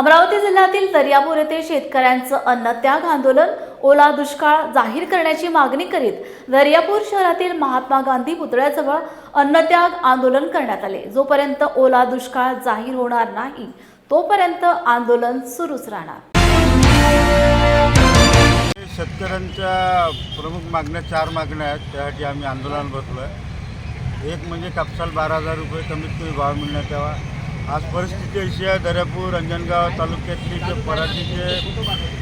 अमरावती जिल्ह्यातील दर्यापूर येथे शेतकऱ्यांचं अन्नत्याग आंदोलन ओला दुष्काळ जाहीर करण्याची मागणी करीत दर्यापूर शहरातील महात्मा गांधी पुतळ्याजवळ अन्नत्याग आंदोलन करण्यात आले. जोपर्यंत ओला दुष्काळ जाहीर होणार नाही तोपर्यंत आंदोलन सुरूच राहणार. शेतकऱ्यांच्या प्रमुख मागण्या चार मागण्या आहेत त्यासाठी आम्ही आंदोलन बसलो आहे एक म्हणजे कापसाला बारा हजार रुपये कमीत कमी भाव मिळण्यात यावा आज परिस्थिती अशी आहे दर्यापूर अंजनगाव तालुक्यातली जे पराठीचे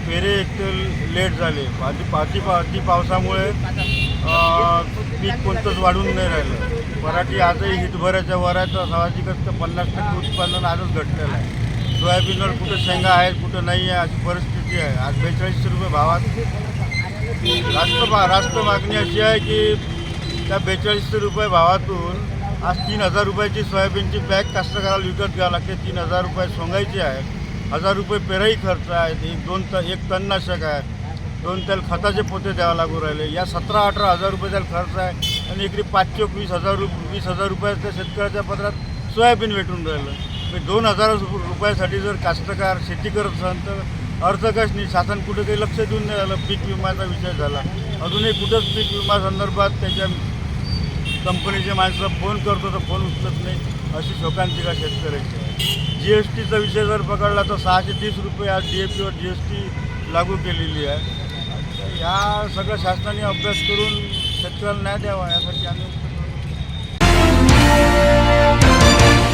पेरे एक तर लेट झाले. अति अति अति पावसामुळे पीक कोणतंच वाढून नाही राहिलं. पराठी आजही हितभराच्या वर आहे तर साहजिकच तर पन्नास टक्के उत्पादन आजच घटलेलं आहे. सोयाबीनवर कुठं शेंगा आहेत कुठं नाही आहे अशी परिस्थिती आहे. आज बेचाळीसशे रुपये भावात. रास्त रास्त मागणी अशी आहे की त्या बेचाळीसशे रुपये भावातून आज तीन हजार रुपयाची सोयाबीनची बॅग कास्तकाराला विकत घ्यावं लागते. तीन हजार रुपये सोंगायचे आहे. हजार रुपये पेराई खर्च आहे. एक दोन त एक तणनाशक आहे. दोन त्याला खताचे पोते द्यावं लागू राहिले. या सतरा अठरा हजार रुपये त्याला खर्च आहे. आणि इकडे पाचशे वीस हजार रुप वीस हजार रुपयाच्या शेतकऱ्याच्या पत्रात सोयाबीन भेटून राहिलं. मी दोन हजार रुपयासाठी जर कास्तकार शेती करत असेल तर अर्थ कश नाही. शासन कुठं काही लक्ष देऊन नाही राहिलं. पीक विम्याचा विषय झाला. अजूनही कुठंच पीक विमा संदर्भात त्याच्या कंपनीचे माणसं फोन करतो तर फोन उचलत नाही अशी शोकांतिका शेतकऱ्याची जी एस टीचा विषय जर पकडला तर सहाशे तीस रुपये आज डी ए पीवर जी एस टी लागू केलेली आहे. या सगळं शासनाने अभ्यास करून शेतकऱ्याला न्याय द्यावा यासाठी आम्ही